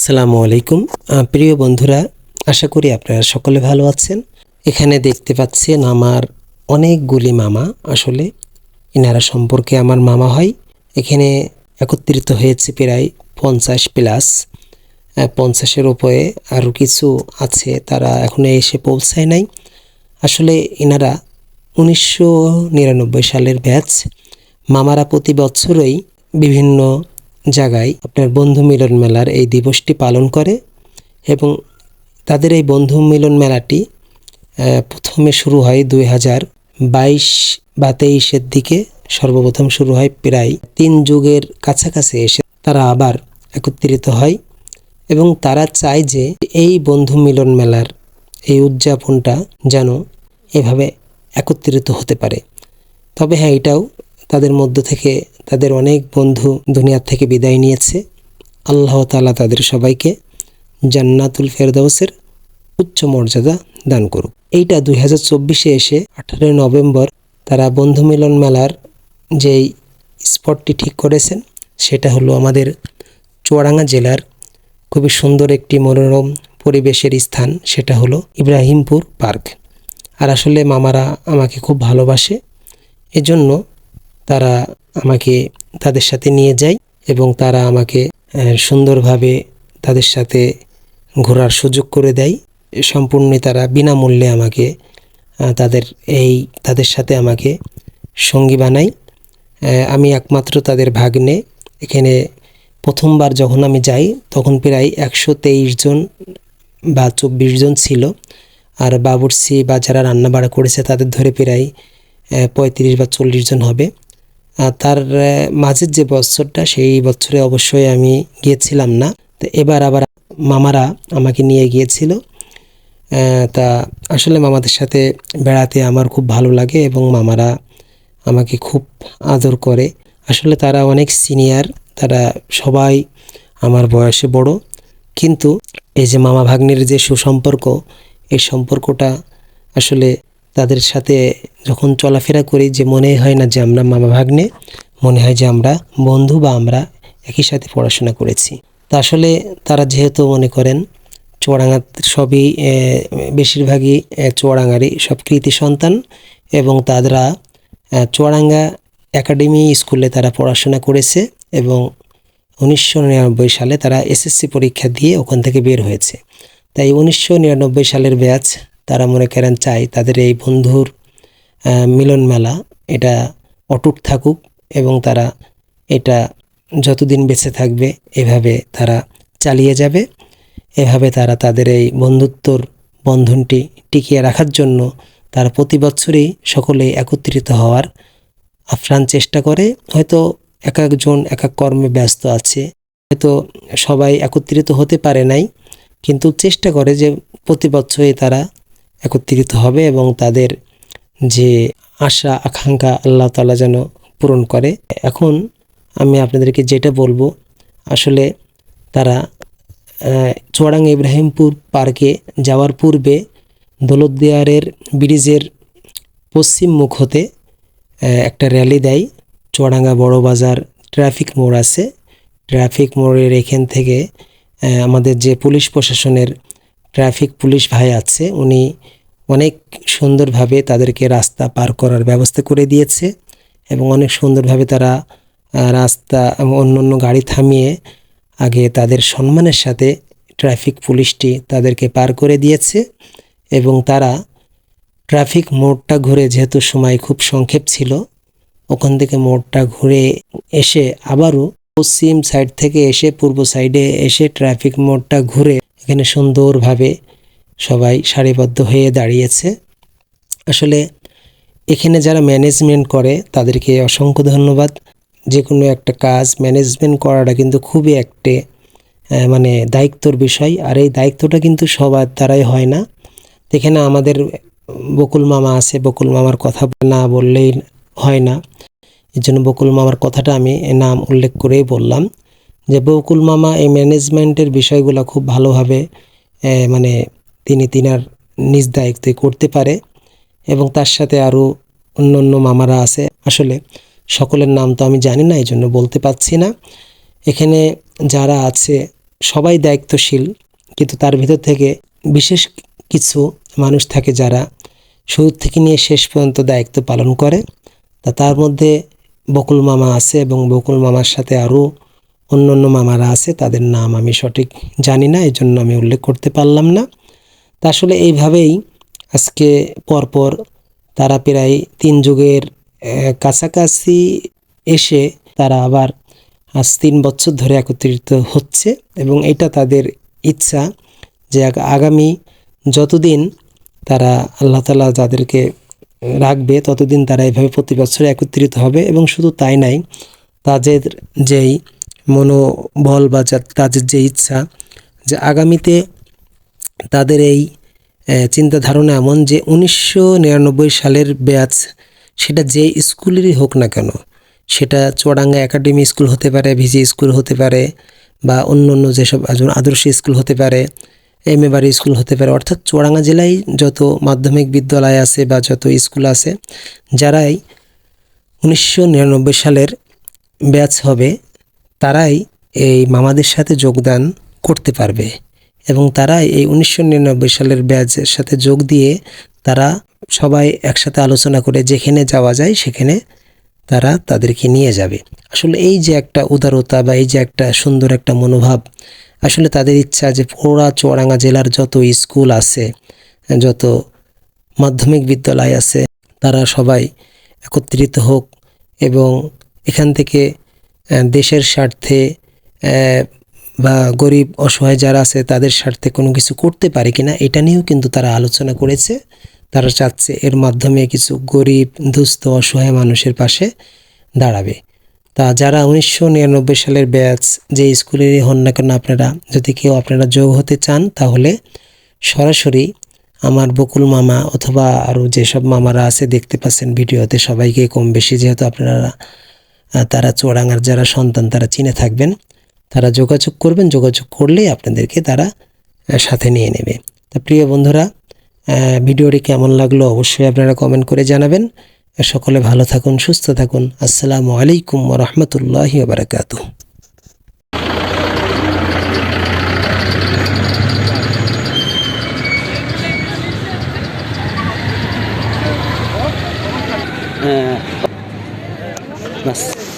আসসালামু আলাইকুম। প্রিয় বন্ধুরা, আশা করি আপনারা সকলে ভালো আছেন। এখানে দেখতে পাচ্ছেন আমার অনেকগুলি মামা। আসলে এনারা সম্পর্কে আমার মামা হয়। এখানে একত্রিত হয়েছে প্রায় পঞ্চাশ প্লাস। পঞ্চাশের উপরে আরও কিছু আছে, তারা এখনও এসে পৌঁছায় নাই। আসলে এনারা উনিশশো নিরানব্বই সালের ব্যাচ। মামারা প্রতি বছরই বিভিন্ন জায়গায় আপনার বন্ধু মিলন মেলার এই দিবসটি পালন করে এবং তাদের এই বন্ধু মিলন মেলাটি প্রথমে শুরু হয় দুই হাজার বাইশ বা তেইশের দিকে, সর্বপ্রথম শুরু হয় প্রায় তিন যুগের কাছাকাছি এসে তারা আবার একত্রিত হয় এবং তারা চায় যে এই বন্ধু মিলন মেলার এই উদযাপনটা যেন এভাবে একত্রিত হতে পারে। তবে হ্যাঁ এটাও তাদের মধ্য থেকে তাদের অনেক বন্ধু দুনিয়ার থেকে বিদায় নিয়েছে। আল্লাহ তালা তাদের সবাইকে জান্নাতুল ফেরদাউসের উচ্চ মর্যাদা দান করুক। এইটা দুই হাজার চব্বিশে এসে আঠারোই নভেম্বর তারা বন্ধু মিলন মেলার যেই স্পটটি ঠিক করেছেন, সেটা হলো আমাদের চুয়াডাঙ্গা জেলার খুবই সুন্দর একটি মনোরম পরিবেশের স্থান, সেটা হলো ইব্রাহিমপুর পার্ক। আর আসলে মামারা আমাকে খুব ভালোবাসে। এজন্য তারা আমাকে তাদের সাথে নিয়ে যায় এবং তারা আমাকে সুন্দরভাবে তাদের সাথে ঘোরার সুযোগ করে দেয়। সম্পূর্ণ তারা বিনামূল্যে আমাকে তাদের এই, তাদের সাথে আমাকে সঙ্গী বানায়। আমি একমাত্র তাদের ভাগ্নে। এখানে প্রথমবার যখন আমি যাই, তখন প্রায় একশো তেইশ জন বা চব্বিশ জন ছিল। আর বাবুর্চি বা যারা রান্না বাড়া করেছে, তাদের ধরে প্রায় পঁয়ত্রিশ বা চল্লিশ জন হবে। তার মাঝের যে বছরটা সেই বছরে অবশ্যই আমি গিয়েছিলাম না। তো এবার আবার মামারা আমাকে নিয়ে গিয়েছিল। তা আসলে মামাদের সাথে বেড়াতে আমার খুব ভালো লাগে এবং মামারা আমাকে খুব আদর করে। আসলে তারা অনেক সিনিয়র, তারা সবাই আমার বয়সে বড়। কিন্তু এই যে মামা ভাগ্নের যে সুসম্পর্ক, এই সম্পর্কটা আসলে তাদের সাথে যখন চলাফেরা করি যে মনে হয় না যে আমরা মামা ভাগ্নে, মনে হয় যে আমরা বন্ধু বা আমরা একই সাথে পড়াশোনা করেছি। তা আসলে তারা যেহেতু মনে করেন চুয়াডাঙ্গা সবই বেশিরভাগই চুয়াডাঙ্গারই সব কৃতি সন্তান এবং তারা চুয়াডাঙ্গা একাডেমি স্কুলে তারা পড়াশোনা করেছে এবং উনিশশো নিরানব্বই সালে তারা এসএসসি পরীক্ষা দিয়ে ওখান থেকে বের হয়েছে। তাই উনিশশো নিরানব্বই সালের ব্যাচ তারা মনে করেন চাই তাদের এই বন্ধুর মিলন মেলা এটা অটুট থাকুক এবং তারা এটা যতদিন বেঁচে থাকবে এভাবে তারা চালিয়ে যাবে। এভাবে তারা তাদের এই বন্ধুত্বর বন্ধনটি টিকিয়ে রাখার জন্য তারা প্রতি বছরই সকলে একত্রিত হওয়ার আপ্রাণ চেষ্টা করে। হয়তো এক একজন, এক এক কর্মে ব্যস্ত আছে, হয়তো সবাই একত্রিত হতে পারে নাই, কিন্তু চেষ্টা করে যে প্রতি বছরই তারা একত্রিত হবে এবং তাদের যে আশা, আকাঙ্ক্ষা আল্লাহ তালা যেন পূরণ করে। এখন আমি আপনাদেরকে যেটা বলব, আসলে তারা চুয়াডাঙ্গা ইব্রাহিমপুর পার্কে যাওয়ার পূর্বে দৌলতদিয়ারের ব্রিজের পশ্চিম মুখ হতে একটা র্যালি দেয়। চুয়াডাঙ্গা বড় বাজার ট্রাফিক মোড় আছে। ট্রাফিক মোড়ের এখান থেকে আমাদের যে পুলিশ প্রশাসনের ট্রাফিক পুলিশ ভাই আছে, উনি অনেক সুন্দরভাবে তাদেরকে রাস্তা পার করার ব্যবস্থা করে দিয়েছে এবং অনেক সুন্দরভাবে তারা রাস্তা অন্য অন্য গাড়ি থামিয়ে আগে তাদের সম্মানের সাথে ট্রাফিক পুলিশটি তাদেরকে পার করে দিয়েছে এবং তারা ট্রাফিক মোড়টা ঘুরে যেহেতু সময় খুব সংক্ষেপ ছিল, ওখান থেকে মোড়টা ঘুরে এসে আবারও পশ্চিম সাইড থেকে এসে পূর্ব সাইডে এসে ট্রাফিক মোড়টা ঘুরে এখানে সুন্দরভাবে সবাই সারিবদ্ধ হয়ে দাঁড়িয়েছে। আসলে এখানে যারা ম্যানেজমেন্ট করে, তাদেরকে অসংখ্য ধন্যবাদ। যে কোনো একটা কাজ ম্যানেজমেন্ট করাটা কিন্তু খুবই একটি মানে দায়িত্বর বিষয়। আর এই দায়িত্বটা কিন্তু সবার দ্বারাই হয় না। এখানে আমাদের বকুল মামা আছে, বকুল মামার কথা না বললেই হয় না। এই জন্য বকুল মামার কথাটা আমি নাম উল্লেখ করেই বললাম। যে বকুল মামা এই ম্যানেজমেন্টের বিষয়গুলো খুব ভালোভাবে মানে তিনি তিনার নিজ দায়িত্বে করতে পারে এবং তার সাথে আরও অন্য অন্য মামারা আছে। আসলে সকলের নাম তো আমি জানি না এই জন্য বলতে পারছি না। এখানে যারা আছে, সবাই দায়িত্বশীল, কিন্তু তার ভিতর থেকে বিশেষ কিছু মানুষ থাকে যারা শুরু থেকে নিয়ে শেষ পর্যন্ত দায়িত্ব পালন করে। তা তার মধ্যে বকুল মামা আছে এবং বকুল মামার সাথে আরও অন্য অন্য মামারা আছে, তাদের নাম আমি সঠিক জানি না এই জন্য আমি উল্লেখ করতে পারলাম না। তা আসলে এইভাবেই আজকে পরপর তারা প্রায় তিন যুগের কাছাকাছি এসে তারা আবার আজ তিন বছর ধরে একত্রিত হচ্ছে এবং এটা তাদের ইচ্ছা যে আগামী যতদিন তারা আল্লাহ তালা যাদেরকে রাখবে, ততদিন তারা এইভাবে প্রতি বছর একত্রিত হবে এবং শুধু তাই নাই, তাদের যেই মনোবল বা তাদের যে ইচ্ছা, যে আগামীতে তাদের এই চিন্তা ধারণা এমন যে উনিশশো নিরানব্বই সালের ব্যাচ সেটা যে স্কুলেরই হোক না কেন, সেটা চুয়াডাঙ্গা একাডেমি স্কুল হতে পারে, ভিজি স্কুল হতে পারে, বা অন্য অন্য যেসব আদর্শ স্কুল হতে পারে, এম এ বাড়ি স্কুল হতে পারে, অর্থাৎ চুয়াডাঙ্গা জেলায় যত মাধ্যমিক বিদ্যালয় আছে বা যত স্কুল আছে, যারাই উনিশশো নিরানব্বই সালের ব্যাচ হবে তারাই এই মামাদের সাথে যোগদান করতে পারবে এবং তারা এই উনিশশো নিরানব্বই সালের ব্যাচের সাথে যোগ দিয়ে তারা সবাই একসাথে আলোচনা করে যেখানে যাওয়া যায় সেখানে তারা তাদেরকে নিয়ে যাবে। আসলে এই যে একটা উদারতা বা এই যে একটা সুন্দর একটা মনোভাব, আসলে তাদের ইচ্ছা যে পুরা চুয়াডাঙ্গা জেলার যত স্কুল আছে, যত মাধ্যমিক বিদ্যালয় আছে, তারা সবাই একত্রিত হোক এবং এখান থেকে দেশের স্বার্থে বা গরিব, অসহায় যারা আছে, তাদের স্বার্থে কোনো কিছু করতে পারে কিনা, এটা নিয়েও কিন্তু তারা আলোচনা করেছে। তারা চাচ্ছে এর মাধ্যমে কিছু গরিব, দুস্থ, অসহায় মানুষের পাশে দাঁড়াবে। তা যারা উনিশশো নিরানব্বই সালের ব্যাচ, যে স্কুলেরই হন না কেন আপনারা, যদি কেউ আপনারা যোগ হতে চান, তাহলে সরাসরি আমার বকুল মামা অথবা আরও যেসব মামারা আছে, দেখতে পাচ্ছেন ভিডিওতে, সবাইকে কম বেশি, যেহেতু আপনারা তারা চোরাঙার যারা সন্তান, তারা চিনে থাকবেন। তারা যোগাযোগ করবেন, যোগাযোগ করলেই আপনাদেরকে তারা সাথে নিয়ে নেবে। তা প্রিয় বন্ধুরা ভিডিওটি কেমন লাগল অবশ্যই আপনারা কমেন্ট করে জানাবেন। সকলে ভালো থাকুন, সুস্থ থাকুন। আসসালামু আলাইকুম রহমতুল্লাহি বারাকাতু হ্যাঁ। ます。